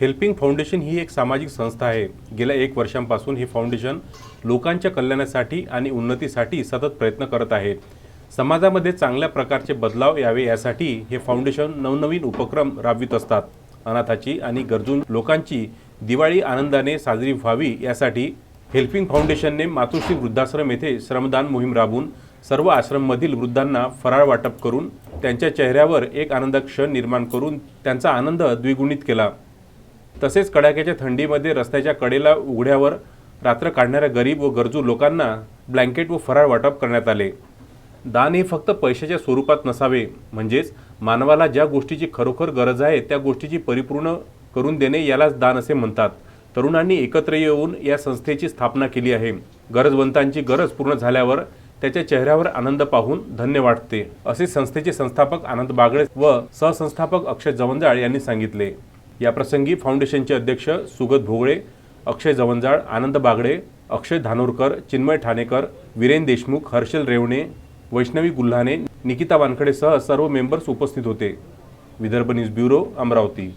Helping foundation ही एक सामाजिक संस्था आहे. गेल्या एक वर्षांपासून हे फाउंडेशन लोकांच्या कल्याणासाठी आणि उन्नतीसाठी सतत प्रयत्न करत आहे. समाजामध्ये चांगल्या प्रकारचे बदलाव यावे यासाठी हे फाउंडेशन नवनवीन उपक्रम राबवित असतात. अनाथाची आणि गरजू लोकांची दिवाळी आनंदाने साजरी व्हावी यासाठी हेल्पिंग फाउंडेशनने मातोश्री वृद्धाश्रम येथे श्रमदान मोहीम राबवून सर्व आश्रममधील वृद्धांना फराळ वाटप करून त्यांच्या चेहऱ्यावर एक आनंद क्षण निर्माण करून त्यांचा आनंद द्विगुणित केला. तसेच कडाक्याच्या थंडीमध्ये रस्त्याच्या कडेला उघड्यावर रात्र काढणाऱ्या गरीब व गरजू लोकांना ब्लँकेट व फराळ वाटप करण्यात आले. दान हे फक्त पैशाच्या स्वरूपात नसावे. म्हणजेच मानवाला ज्या गोष्टीची खरोखर गरज आहे त्या गोष्टीची परिपूर्ण करून देणे यालाच दान असे म्हणतात. तरुणांनी एकत्र येऊन या संस्थेची स्थापना केली आहे. गरजवंतांची गरज पूर्ण झाल्यावर त्याच्या चेहऱ्यावर आनंद पाहून धन्य वाटते असे संस्थेचे संस्थापक आनंद बागडे व सहसंस्थापक अक्षय जवंजाळ यांनी सांगितले. याप्रसंगी फाउंडेशनचे अध्यक्ष सुगत भोगळे अक्षय जवंजाळ आनंद बागडे अक्षय धानोरकर चिन्मय ठाणेकर वीरेन देशमुख हर्षल रेवणे वैष्णवी गुल्हाने निकिता वानखडेसह सर्व मेंबर्स उपस्थित होते. Vidarbha news bureau Amravati.